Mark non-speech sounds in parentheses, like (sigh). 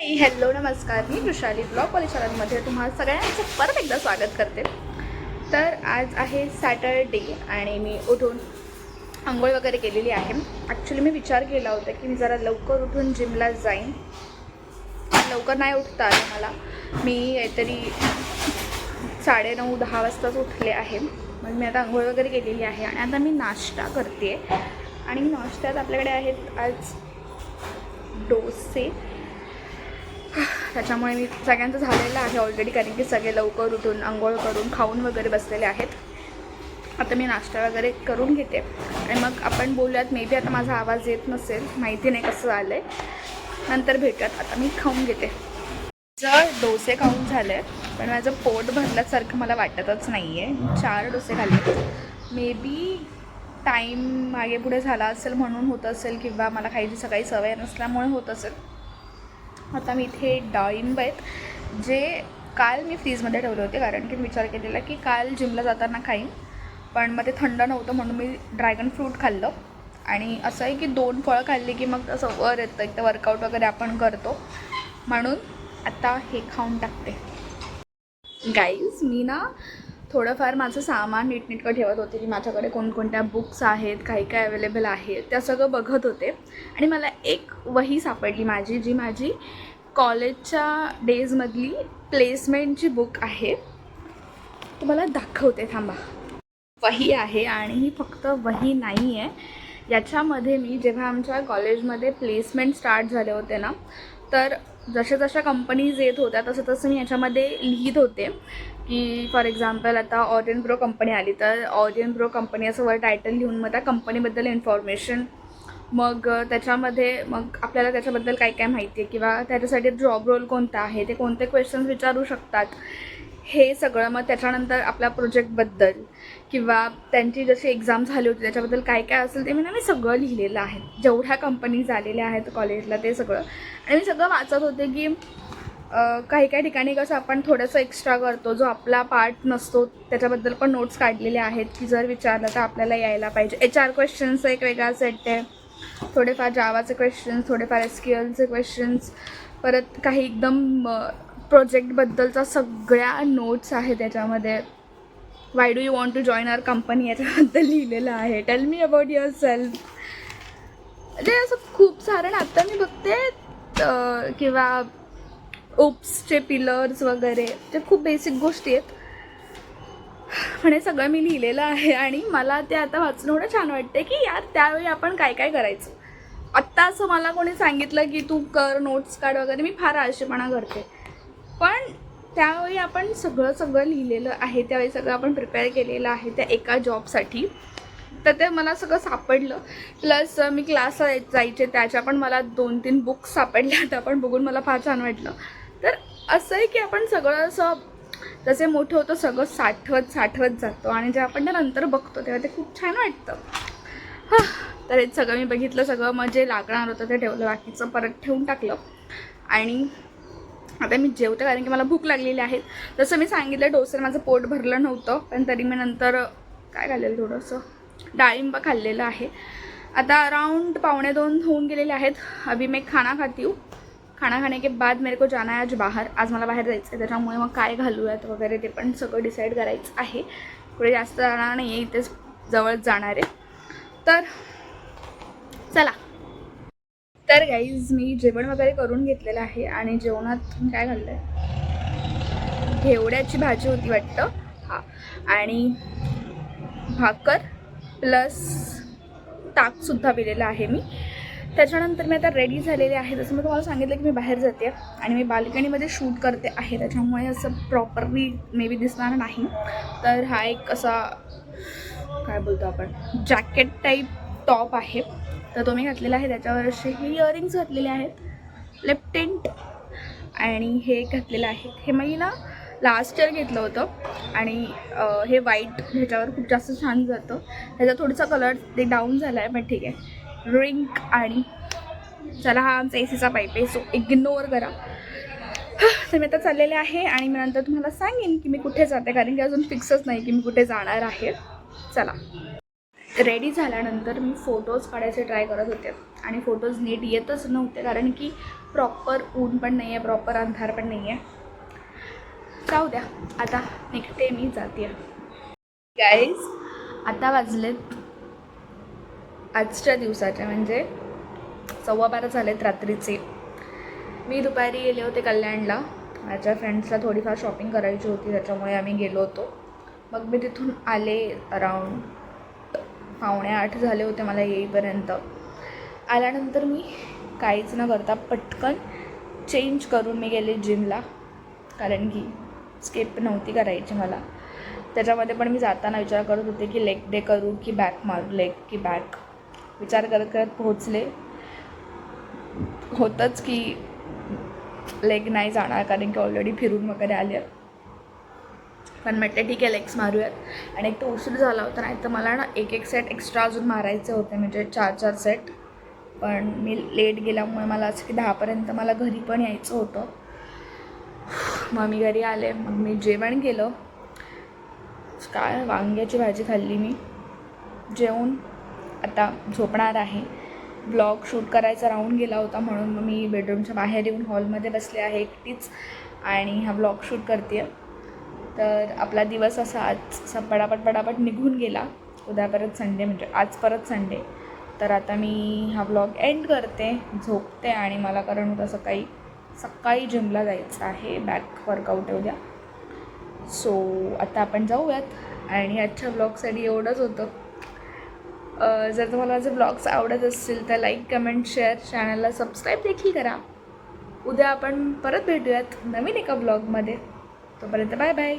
Hello नमस्कार. मी Vrushali blog परिसरांमध्ये तुम्हाला सगळ्यांचं परत एकदा स्वागत करते. तर आज आहे सॅटरडे आणि मी उठून आंघोळ वगैरे केलेली आहे. ॲक्च्युली मी विचार केला होता की मी जरा लवकर उठून जिमला जाईन. लवकर नाही उठता आलं मला. मी काहीतरी साडेनऊ दहा वाजताच उठले आहे. मग मी आता आंघोळ वगैरे केलेली आहे आणि आता मी नाश्ता करते आणि नाश्त्यात आपल्याकडे आहेत आज डोसे. त्याच्यामुळे मी सगळ्यांचं झालेलं आहे ऑलरेडी कारण की सगळे लवकर उठून आंघोळ करून खाऊन वगैरे बसलेले आहेत. आता मी नाश्ता वगैरे करून घेते. आणि मग आपण बोलूयात मे बी आता माझा आवाज येत नसेल माहिती नाही कसं झालं आहे नंतर भेटूयात. आता मी खाऊन घेते. जर डोसे खाऊन झाले पण माझं पोट भरल्यासारखं मला वाटतच नाही आहे चार डोसे खाल्ले. मे बी टाईम मागे पुढे झाला असेल म्हणून होत असेल किंवा मला खायची सकाळी सवय नसल्यामुळे होत असेल. आता मी इथे डाळिंब आहेत जे काल मी फ्रीजमध्ये ठेवले होते कारण की मी विचार केलेला की काल जिमला जाताना खाईन. पण मग ते थंड नव्हतं म्हणून मी ड्रॅगन फ्रूट खाल्लं. आणि असं आहे की दोन फळं खाल्ली की मग असं वर येतं एक तर वर्कआउट वगैरे आपण करतो. म्हणून आता हे खाऊन टाकते. गाईज मी ना थोडंफार माझं सामान नीटनीटकं ठेवत होते की माझ्याकडे कोणकोणत्या बुक्स आहेत काही काय अवेलेबल आहेत त्या सगळं बघत होते. आणि मला एक वही सापडली माझी जी माझी कॉलेजच्या डेजमधली प्लेसमेंटची बुक आहे. तुम्हाला दाखवते थांबा. वही आहे आणि ही फक्त वही नाही आहे याच्यामध्ये मी जेव्हा आमच्या कॉलेजमध्ये प्लेसमेंट स्टार्ट झाले होते ना तर जशा जशा कंपनीज येत होत्या तसं तसं मी याच्यामध्ये लिहित होते. की फॉर एक्झाम्पल आता ऑरियन प्रो कंपनी आली तर ऑरियन प्रो कंपनी असं वर टायटल लिहून मग त्या कंपनीबद्दल इन्फॉर्मेशन मग त्याच्यामध्ये मग आपल्याला त्याच्याबद्दल काय काय माहिती आहे? किंवा त्याच्यासाठी जॉब रोल कोणता आहे? ते कोणते क्वेश्चन्स विचारू शकतात? हे सगळं मग त्याच्यानंतर आपल्या प्रोजेक्टबद्दल किंवा त्यांची जशी एक्झाम झाली होती त्याच्याबद्दल काय काय असेल ते मी ना मी सगळं लिहिलेलं आहे. जेवढ्या कंपनीज आलेल्या आहेत कॉलेजला ते सगळं. आणि मी सगळं वाचत होते की काही काही ठिकाणी कसं आपण थोडंसं एक्स्ट्रा करतो जो आपला पार्ट नसतो त्याच्याबद्दल पण नोट्स काढलेले आहेत की जर विचारलं तर आपल्याला यायला पाहिजे. एच आर क्वेश्चन्सचा एक वेगळा सेट आहे. थोडेफार जावाचे क्वेश्चन्स थोडेफार एस क्यू एलचे क्वेश्चन्स परत काही एकदम प्रोजेक्टबद्दलचा सगळ्या नोट्स आहे त्याच्यामध्ये. Why do you want to join our company याच्याबद्दल लिहिलेलं आहे. Tell me about yourself म्हणजे असं खूप सारं ना आत्ता मी बघते किंवा ओप्सचे पिलर्स वगैरे ते खूप बेसिक गोष्टी आहेत. पण हे सगळं मी लिहिलेलं आहे आणि मला ते आता वाचणं एवढं छान वाटते की यार त्यावेळी आपण काय काय करायचं. आत्ता असं मला कोणी सांगितलं की तू कर नोट्स काढ वगैरे मी फार आळशीपणा करते. पण त्यावेळी आपण सगळं सगळं लिहिलेलं आहे त्यावेळी सगळं आपण प्रिपेअर केलेलं आहे त्या एका जॉबसाठी तर ते मला सगळं सापडलं. प्लस मी क्लासला जायचे त्याच्या पण मला दोन तीन बुक्स सापडल्या. त्या पण बघून मला फार छान वाटलं. तर असं आहे की आपण सगळं असं जसे मोठं होतं सगळं साठवत साठवत जातो आणि जेव्हा आपण त्यानंतर बघतो तेव्हा ते खूप छान वाटतं. हां. तर हे सगळं मी बघितलं सगळं. मग जे लागणार होतं ते ठेवलं. बाकीचं परत ठेवून टाकलं. आणि आता मी जेवते कारण की मला भूक लागलेली आहे. जसं मी सांगितलं डोसे माझं पोट भरलं नव्हतं पण तरी मी नंतर काय खाल्लेलं थोडंसं? डाळिंब खाल्लेलं आहे. आता अराउंड पावणे दोन होऊन गेलेले आहेत. अभी मी खाना खाती हूँ. खाना खाने के बाद मेरे को जाना है आज बाहेर. आज मला बाहेर जायचं आहे त्याच्यामुळे मग काय घालूयात वगैरे ते पण सगळं डिसाईड करायचं आहे. पुढे जास्त जाणार नाही आहे इथेच जवळच जाणार आहे. तर चला. तर गाईज मी जेवण वगैरे करून घेतलेलं आहे आणि जेवणात काय घाललं आहे घेवड्याची भाजी होती वाटतं. हां. आणि भाकर प्लस ताकसुद्धा पिलेलं आहे मी. त्याच्यानंतर मी आता रेडी झालेले आहे. जसं मी तुम्हाला सांगितलं की मी बाहेर जाते आणि मी बाल्कनीमध्ये शूट करते आहे. त्याच्यामुळे असं प्रॉपरली मे बी दिसणार नाही. तर हा एक असा काय बोलतो आपण जॅकेट टाईप टॉप आहे. तर तो मी घातलेला आहे. त्याच्यावर असे हे इयरिंग्स घातलेले आहेत. लेफ्टेंट आणि हे घातलेलं आहे. हे मी ना लास्ट इयर घेतलं होतं. आणि हे व्हाईट ह्याच्यावर खूप जास्त छान जातं. ह्याचा थोडासा कलर ते डाऊन झाला आहे पण ठीक आहे. रिंक आणि चला हा आमचा ए सीचा पाईप आहे. सो इग्नोर करा. तर मी आता चाललेले आहे आणि मी नंतर तुम्हाला सांगेन की मी कुठे जाते. कारण की अजून फिक्सच नाही की मी कुठे जाणार आहे. चला. रेडी झाल्यानंतर मी फोटोज काढायचे ट्राय करत होते. आणि फोटोज नीट येतच नव्हते कारण की प्रॉपर ऊन पण नाही आहे प्रॉपर अंधार पण नाही आहे जाऊ द्या आता निघते मी जाते. गाईज आता वाजलेत आजच्या दिवसाचे म्हणजे सव्वा बारा झालेत रात्रीचे. मी दुपारी गेले होते कल्याणला. माझ्या फ्रेंड्सला थोडीफार शॉपिंग करायची होती त्याच्यामुळे आम्ही गेलो होतो. मग मी तिथून आले अराऊंड पावणे आठ झाले होते मला येईपर्यंत. आल्यानंतर मी काहीच न करता पटकन चेंज करून मी गेले जिमला कारण की स्किप नव्हती करायची मला. त्याच्यामध्ये पण मी जाताना विचार करत होते की लेग डे करू की बॅक मारू लेग की बॅक विचार करत करत पोहोचले. होतंच की लेग नाही जाणार कारण की ऑलरेडी फिरून वगैरे आले. पण म्हटलं ठीक आहे लेग्स मारूयात. आणि एक तर उशीर झाला होता नाही तर मला ना एक एक सेट एक्स्ट्रा अजून मारायचे होते म्हणजे चार चार सेट पण मी लेट गेल्यामुळे मला असं की दहापर्यंत मला घरी पण यायचं होतं. (sighs) मग मी घरी आले मग मी जेवण केलं. काय वांग्याची भाजी खाल्ली मी. जेवून आता झोपणार आहे. ब्लॉग शूट करायचा राहून गेला होता म्हणून मग मी बेडरूमच्या बाहेर येऊन हॉलमध्ये बसले आहे एकटीच. आणि हा ब्लॉग शूट करते आहे तर आपला दिवस असा आज असा पटापट पटापट निघून गेला. उद्या परत संडे म्हणजे आज परत संडे तर आता मी हा ब्लॉग एंड करते झोपते आणि मला कारण उद्या सकाळी सकाळी जिमला जायचं आहे. बॅक वर्कआउट आहे उद्या. सो आता आपण जाऊयात. आणि आजच्या ब्लॉगसाठी एवढंच होतं. जर तुम्हाला माझे ब्लॉग्स आवडत असतील तर लाईक कमेंट शेअर चॅनलला सबस्क्राईब देखील करा. उद्या आपण परत भेटूयात नवीन एका ब्लॉगमध्ये तोपर्यंत बाय बाय